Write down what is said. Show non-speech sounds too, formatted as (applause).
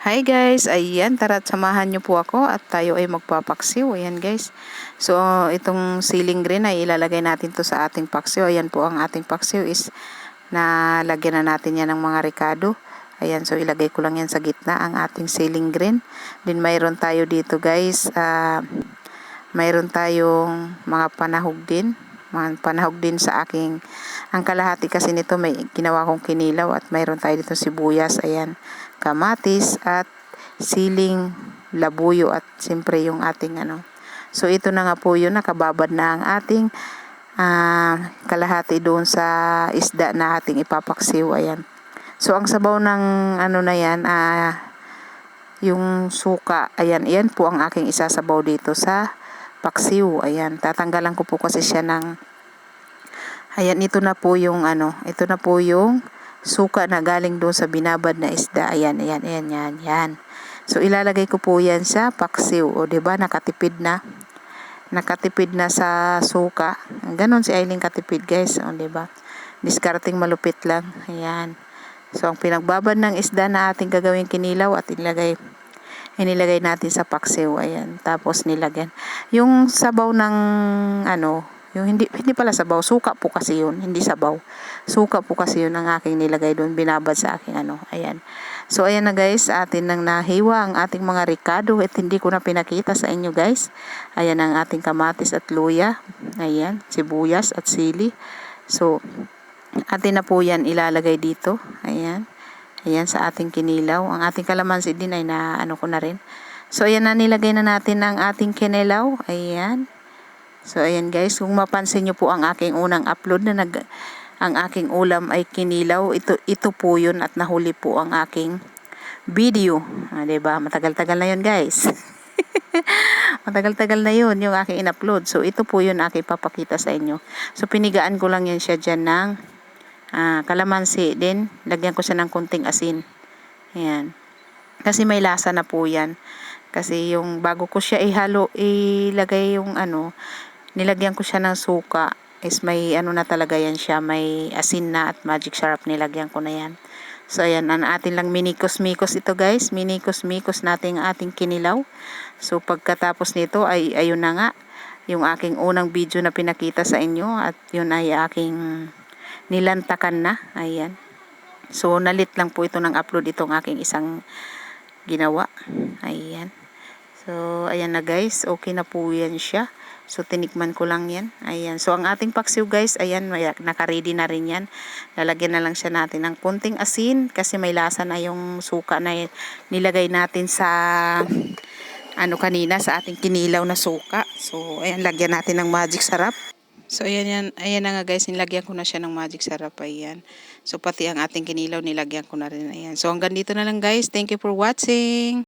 Hi guys, ayan, tara samahan niyo po ako at tayo ay magpapaksiw. Ayan guys. So, itong ceiling green ay ilalagay natin to sa ating paksiw. Ayan po ang ating paksiw is na lagyan na natin yan ng mga ricado. Ayan, so ilagay ko lang yan sa gitna ang ating ceiling green. Then mayroon tayo dito guys, uh, mayroon tayong mga panahog din. Panahog din sa aking, ang kalahati kasi nito may ginawa kong kinilaw at mayroon tayo dito sibuyas. Ayan, kamatis at siling labuyo at siyempre yung ating ano. So ito na nga po yun, nakababad na ang ating uh, kalahati doon sa isda na ating ipapaksiw. Ayan. So ang sabaw ng ano na yan, uh, yung suka, ayan, iyan po ang aking isasabaw dito sa paksiw. Ayan, tatanggalan ko po kasi siya ng Ayan, ito na po yung ano, ito na po yung suka na galing doon sa binabad na isda. Ayan, ayan, ayan, yan, yan. So, ilalagay ko po yan sa paksiw. O, ba diba, nakatipid na. Nakatipid na sa suka. Ganon si Aileen katipid, guys. O, ba diba? Discarding malupit lang. Ayan. So, ang pinagbabad ng isda na ating gagawin kinilaw at ilagay inilagay natin sa paksiw. Ayan. Tapos nilagyan. Yung sabaw ng ano, yung hindi, hindi pala sabaw, suka po kasi yun, hindi sabaw. Suka po kasi yun ang aking nilagay doon, binabad sa aking ano, ayan. So ayan na guys, atin nang nahiwa ang ating mga ricado at hindi ko na pinakita sa inyo guys. Ayan ang ating kamatis at luya, ayan, sibuyas at sili. So atin na po yan ilalagay dito, ayan. Ayan sa ating kinilaw. Ang ating kalamansi din ay na ano ko na rin. So ayan na nilagay na natin ang ating kinilaw, ayan. So ayan guys, kung mapansin niyo po ang aking unang upload na nag ang aking ulam ay kinilaw, ito ito po 'yun at nahuli po ang aking video. Ah, 'di ba? Matagal-tagal na 'yun, guys. (laughs) Matagal-tagal na 'yun yung aking in-upload. So ito po 'yun aking papakita sa inyo. So pinigaan ko lang 'yan siya diyan ng ah, kalamansi din. Lagyan ko siya ng kunting asin. Ayan. Kasi may lasa na po 'yan. Kasi yung bago ko siya ihalo, ilagay yung ano, nilagyan ko siya ng suka is may ano na talaga yan siya may asin na at magic syrup nilagyan ko na yan so ayan ang atin lang minikos-mikos ito guys minikos-mikos natin ang ating kinilaw so pagkatapos nito ay ayun na nga yung aking unang video na pinakita sa inyo at yun ay aking nilantakan na ayan so nalit lang po ito ng upload itong aking isang ginawa ayan so ayan na guys okay na po yan siya So, tinikman ko lang yan. Ayan. So, ang ating paksiw guys, ayan, may, naka-ready na rin yan. Lalagyan na lang siya natin ng kunting asin kasi may lasa na yung suka na nilagay natin sa ano kanina sa ating kinilaw na suka. So, ayan, lagyan natin ng magic sarap. So, ayan, yan, ayan na nga guys, nilagyan ko na siya ng magic sarap. Ayan. So, pati ang ating kinilaw, nilagyan ko na rin. Ayan. So, hanggang dito na lang guys. Thank you for watching.